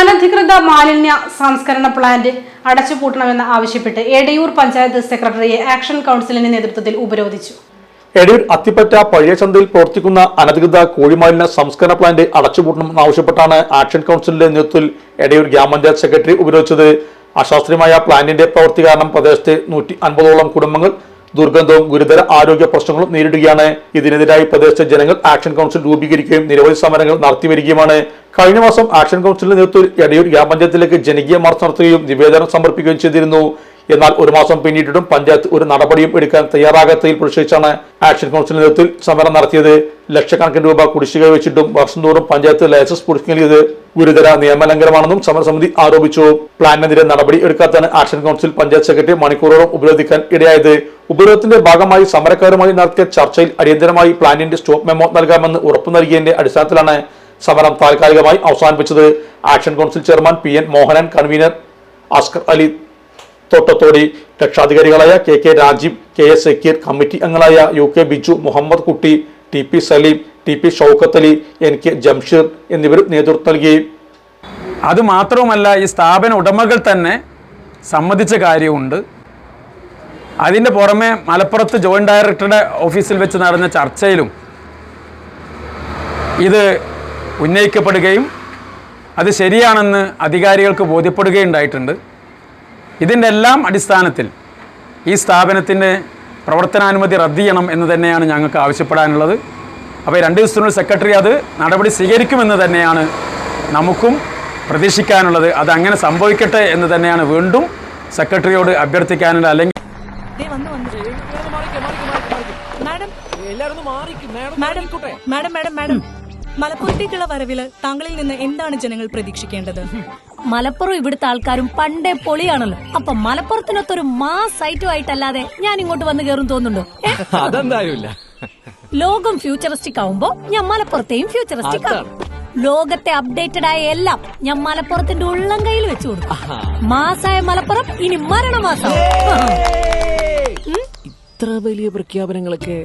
അനധികൃത മാലിന്യ സംസ്കരണ പ്ലാന്റ് അടച്ചുപൂട്ടണമെന്ന് ആവശ്യപ്പെട്ട് എടയൂർ പഞ്ചായത്ത് സെക്രട്ടറിയെ ആക്ഷൻ കൗൺസിലിന്റെ നേതൃത്വത്തിൽ ഉപരോധിച്ചു. എടയൂർ അത്തിപ്പറ്റ പഴയ ചന്തയിൽ പ്രവർത്തിക്കുന്ന അനധികൃത കോഴിമാലിന്യ സംസ്കരണ പ്ലാന്റ് അടച്ചുപൂട്ടണമെന്ന് ആവശ്യപ്പെട്ടാണ് ആക്ഷൻ കൗൺസിലിന്റെ നേതൃത്വത്തിൽ എടയൂർ ഗ്രാമപഞ്ചായത്ത് സെക്രട്ടറി ഉപരോധിച്ചത്. അശാസ്ത്രീയമായ പ്ലാന്റിന്റെ പ്രവൃത്തി കാരണം പ്രദേശത്തെ നൂറ്റി അൻപതോളം കുടുംബങ്ങൾ ദുർഗന്ധവും ഗുരുതര ആരോഗ്യ പ്രശ്നങ്ങളും നേരിടുകയാണ്. ഇതിനെതിരായി പ്രദേശത്തെ ജനങ്ങൾ ആക്ഷൻ കൗൺസിൽ രൂപീകരിക്കുകയും നിരവധി സമരങ്ങൾ നടത്തിവരികയുമാണ് കഴിഞ്ഞ മാസം ആക്ഷൻ കൗൺസിലിന്റെ നേതൃത്വത്തിൽ എടയൂർ ഗ്രാമപഞ്ചായത്തിലേക്ക് ജനകീയ മാർച്ച് നടത്തുകയും നിവേദനം സമർപ്പിക്കുകയും ചെയ്തിരുന്നു. എന്നാൽ ഒരു മാസം പിന്നിട്ടിട്ടും പഞ്ചായത്ത് ഒരു നടപടിയും എടുക്കാൻ തയ്യാറാകാത്തതിൽ പ്രതിഷേധിച്ചാണ് ആക്ഷൻ കൗൺസിലിന്റെ നേതൃത്വത്തിൽ സമരം നടത്തിയത്. ലക്ഷക്കണക്കിന് രൂപ കുടിശ്ശിക വെച്ചിട്ടും വർഷം തോറും പഞ്ചായത്ത് ലൈസൻസ് പുതുക്കിയത് ഗുരുതര നിയമലംഘനമാണെന്നും സമരസമിതി ആരോപിച്ചു. പ്ലാനിനെതിരെ നടപടി എടുക്കാത്താണ് ആക്ഷൻ കൗൺസിൽ പഞ്ചായത്ത് സെക്രട്ടറി മണിക്കൂറോളം ഉപരോധിക്കാൻ ഇടയായത്. ഉപരോധത്തിന്റെ ഭാഗമായി സമരക്കാരുമായി നടത്തിയ ചർച്ചയിൽ അടിയന്തരമായി പ്ലാനിന്റെ സ്റ്റോപ്പ് മെമ്മോ നൽകാമെന്ന് ഉറപ്പു നൽകിയതിന്റെ അടിസ്ഥാനത്തിലാണ് സമരം താൽക്കാലികമായി അവസാനിപ്പിച്ചത്. Action council chairman P N Mohanan convener Askar Ali Thottathodi രക്ഷാധികാരികളായ K K Rajeev K S Sakeer committee അംഗങ്ങളായ U K Biju Muhammad Kutty T P Saleem T P Shoukath Ali N K Jamsheer എന്നിവർ നേതൃത്വം നൽകി അത് മാത്രവുമല്ല ഈ സ്ഥാപന ഉടമകൾ തന്നെ സമ്മതിച്ച കാര്യമുണ്ട് അതിന്റെ പുറമെ മലപ്പുറത്ത് ജോയിന്റ് ഡയറക്ടറുടെ ഓഫീസിൽ വെച്ച് നടന്ന ചർച്ചയിലും ഇത് ഉന്നയിക്കപ്പെടുകയും അത് ശരിയാണെന്ന് അധികാരികൾക്ക് ബോധ്യപ്പെടുകയുണ്ടായിട്ടുണ്ട്. ഇതിന്റെ എല്ലാം അടിസ്ഥാനത്തിൽ ഈ സ്ഥാപനത്തിന്റെ പ്രവർത്തനാനുമതി റദ്ദ് ചെയ്യണം എന്ന് തന്നെയാണ് ഞങ്ങൾക്ക് ആവശ്യപ്പെടാനുള്ളത്. അപ്പോൾ രണ്ട് ദിവസത്തിനുള്ളിൽ സെക്രട്ടറി അത് നടപടി സ്വീകരിക്കുമെന്ന് തന്നെയാണ് നമുക്കും പ്രതീക്ഷിക്കാനുള്ളത്. അത് അങ്ങനെ സംഭവിക്കട്ടെ എന്ന് തന്നെയാണ് വീണ്ടും സെക്രട്ടറിയോട് അഭ്യർത്ഥിക്കാനുള്ള അല്ലെങ്കിൽ മലപ്പുറത്തേക്കുള്ള വരവിൽ താങ്കളിൽ നിന്ന് എന്താണ് ജനങ്ങൾ പ്രതീക്ഷിക്കേണ്ടത്? മലപ്പുറം ഇവിടുത്തെ ആൾക്കാരും പണ്ടേ പൊളിയാണല്ലോ. അപ്പൊ മലപ്പുറത്തിനൊത്തൊരു മാസ് ഐറ്റം ആയിട്ടല്ലാതെ ഞാൻ ഇങ്ങോട്ട് വന്ന് കയറും തോന്നുന്നുണ്ടോ? അതെന്തായാലും ഇല്ല ലോകം ഫ്യൂച്ചറിസ്റ്റിക് ആവുമ്പോ ഞാൻ മലപ്പുറത്തെയും ഫ്യൂച്ചറിസ്റ്റിക് ആവും ലോകത്തെ അപ്ഡേറ്റഡ് ആയ എല്ലാം ഞാൻ മലപ്പുറത്തിന്റെ ഉള്ളം കയ്യിൽ വെച്ചു കൊടുക്കും. മാസായ മലപ്പുറം ഇനി മരണമാസം. ഇത്ര വലിയ പ്രഖ്യാപനങ്ങളൊക്കെ